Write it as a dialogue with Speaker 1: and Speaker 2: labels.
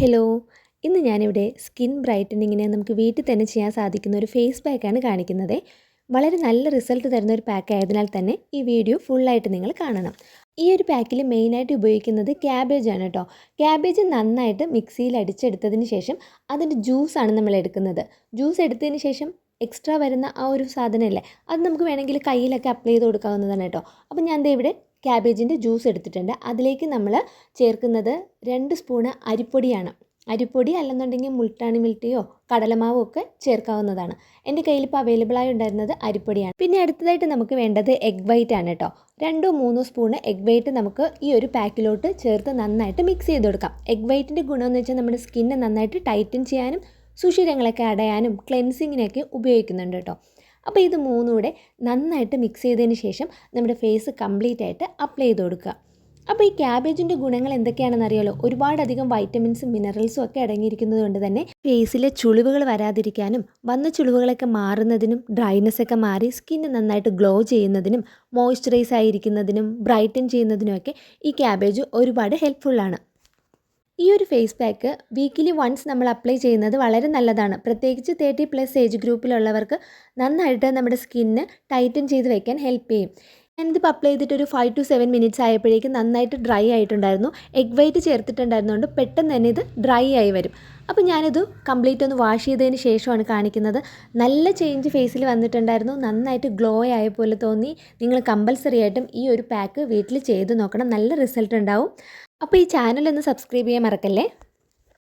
Speaker 1: Hello ഇന്ന് ഞാനിവിടെ skin ബ്രൈറ്റനിങ്ങിന് നമുക്ക് വീട്ടിൽ തന്നെ ചെയ്യാൻ സാധിക്കുന്ന ഒരു ഫേസ് പാക്കാണ് കാണിക്കുന്നത്. വളരെ നല്ല റിസൾട്ട് തരുന്ന ഒരു പാക്ക് ആയതിനാൽ തന്നെ ഈ വീഡിയോ ഫുള്ളായിട്ട് നിങ്ങൾ കാണണം. ഈ ഒരു പാക്കിൽ മെയിനായിട്ട് ഉപയോഗിക്കുന്നത് ക്യാബേജ് ആണ് കേട്ടോ. ക്യാബേജ് നന്നായിട്ട് മിക്സിയിൽ അടിച്ചെടുത്തതിന് ശേഷം അതിന്റെ ജ്യൂസാണ് നമ്മൾ എടുക്കുന്നത്. ജ്യൂസ് എടുത്തതിന് ശേഷം എക്സ്ട്രാ വരുന്ന ആ ഒരു സാധനമല്ലേ അത് നമുക്ക് വേണമെങ്കിൽ കയ്യിലൊക്കെ അപ്ലൈ ചെയ്ത് കൊടുക്കാവുന്നതാണ് കേട്ടോ. അപ്പോൾ ഞാൻ ഇവിടെ ക്യാബേജിന്റെ ജ്യൂസ് എടുത്തിട്ടുണ്ട്. അതിലേക്ക് നമ്മൾ ചേർക്കുന്നത് രണ്ട് സ്പൂണ് അരിപ്പൊടിയാണ്. അരിപ്പൊടി അല്ലെന്നുണ്ടെങ്കിൽ മുൾട്ടാണി മിൽട്ടിയോ കടലമാവോ ഒക്കെ ചേർക്കാവുന്നതാണ്. എന്റെ കയ്യിൽ ഇപ്പോൾ അവൈലബിൾ ആയി ഉണ്ടായിരുന്നത് അരിപ്പൊടിയാണ്. പിന്നെ അടുത്തതായിട്ട് നമുക്ക് വേണ്ടത് എഗ് വൈറ്റ് ആണ് കേട്ടോ. രണ്ടോ മൂന്നോ സ്പൂണ് എഗ് വൈറ്റ് നമുക്ക് ഈ ഒരു പാക്കിലോട്ട് ചേർത്ത് നന്നായിട്ട് മിക്സ് ചെയ്ത് കൊടുക്കാം. എഗ് വൈറ്റിന്റെ ഗുണമെന്ന് വെച്ചാൽ നമ്മുടെ സ്കിന്നെ നന്നായിട്ട് ടൈറ്റൻ ചെയ്യാനും സുഷിരങ്ങളൊക്കെ അടയാനും ക്ലെൻസിങ്ങിനൊക്കെ ഉപയോഗിക്കുന്നുണ്ട് കേട്ടോ. അപ്പോൾ ഇത് മൂന്നും കൂടെ നന്നായിട്ട് മിക്സ് ചെയ്തതിന് ശേഷം നമ്മുടെ ഫേസ് കംപ്ലീറ്റ് ആയിട്ട് അപ്ലൈ ചെയ്ത് കൊടുക്കുക. അപ്പോൾ ഈ ക്യാബേജിന്റെ ഗുണങ്ങൾ എന്തൊക്കെയാണെന്ന് അറിയാലോ? ഒരുപാടധികം വൈറ്റമിൻസും മിനറൽസും ഒക്കെ അടങ്ങിയിരിക്കുന്നത് കൊണ്ട് തന്നെ ഫേസിലെ ചുളിവുകൾ വരാതിരിക്കാനും വന്ന ചുളിവുകളൊക്കെ മാറുന്നതിനും ഡ്രൈനെസ് ഒക്കെ മാറി സ്കിന്ന് നന്നായിട്ട് ഗ്ലോ ചെയ്യുന്നതിനും മോയ്സ്ചറൈസ് ആയിരിക്കുന്നതിനും ബ്രൈറ്റൻ ചെയ്യുന്നതിനുമൊക്കെ ഈ ക്യാബേജ് ഒരുപാട് ഹെൽപ്ഫുള്ളാണ് ഈ ഒരു ഫേസ് പാക്ക് വീക്കിലി വൺസ് നമ്മൾ അപ്ലൈ ചെയ്യുന്നത് വളരെ നല്ലതാണ്. പ്രത്യേകിച്ച് തേർട്ടി പ്ലസ് ഏജ് ഗ്രൂപ്പിലുള്ളവർക്ക് നന്നായിട്ട് നമ്മുടെ സ്കിന്ന് ടൈറ്റൻ ചെയ്ത് വയ്ക്കാൻ ഹെൽപ്പ് ചെയ്യും. ഞാനിതിപ്പോൾ അപ്ലൈ ചെയ്തിട്ട് ഒരു ഫൈവ് ടു സെവൻ മിനിറ്റ്സ് ആയപ്പോഴേക്കും നന്നായിട്ട് ഡ്രൈ ആയിട്ടുണ്ടായിരുന്നു. എഗ് വൈറ്റ് ചേർത്തിട്ടുണ്ടായിരുന്നുകൊണ്ട് പെട്ടെന്ന് തന്നെ ഇത് ഡ്രൈ ആയി വരും. അപ്പോൾ ഞാനിത് കംപ്ലീറ്റ് ഒന്ന് വാഷ് ചെയ്തതിന് ശേഷമാണ് കാണിക്കുന്നത്. നല്ല ചേഞ്ച് ഫേസിൽ വന്നിട്ടുണ്ടായിരുന്നു. നന്നായിട്ട് ഗ്ലോ ആയ പോലെ തോന്നി. നിങ്ങൾ കമ്പൽസറി ആയിട്ടും ഈ ഒരു പാക്ക് വീട്ടിൽ ചെയ്ത് നോക്കണം. നല്ല റിസൾട്ട് ഉണ്ടാവും. അപ്പോൾ ഈ ചാനൽ ഒന്ന് സബ്സ്ക്രൈബ് ചെയ്യാൻ മറക്കല്ലേ?